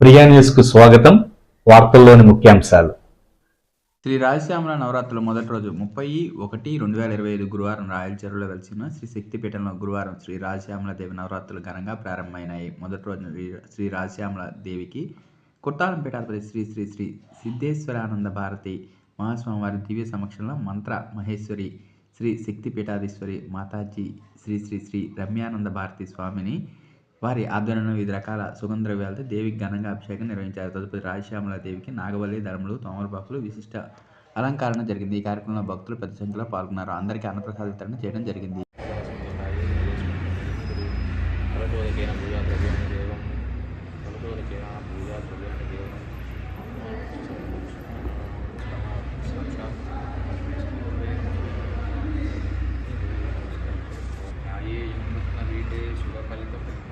ప్రియా న్యూస్కు స్వాగతం. వార్తల్లోని ముఖ్యాంశాలు. శ్రీ రాజశ్యామల నవరాత్రుల మొదటి రోజు ముప్పై ఒకటి రెండు వేల ఇరవై ఐదు గురువారం రాయలచెరువులో వెలిసిన శ్రీ శక్తిపీఠంలో గురువారం శ్రీ రాజశ్యామల దేవి నవరాత్రులు ఘనంగా ప్రారంభమైనాయి. మొదటి రోజు శ్రీ- శ్రీ రాజశ్యామల దేవికి కుట్టాలం శ్రీ శ్రీ శ్రీ సిద్ధేశ్వరానంద భారతి మహాస్వామి వారి దివ్య సమక్షంలో మంత్ర మహేశ్వరి శ్రీ శక్తిపీఠాధీశ్వరి మాతాజీ శ్రీ శ్రీ శ్రీ రమ్యానంద భారతి స్వామిని వారి ఆధ్వర్యంలో వివిధ రకాల సుగంధ ద్రవ్యాలతో దేవికి ఘనంగా అభిషేకం నిర్వహించారు. తదుపరి రాజశ్యామల దేవికి నాగవల్లి తోమర తోమలపాకులు విశిష్ట అలంకరణ జరిగింది. ఈ కార్యక్రమంలో భక్తులు పెద్ద సంఖ్యలో పాల్గొన్నారు. అందరికీ అన్నప్రసాద వితరణ చేయడం జరిగింది. ఫలితం.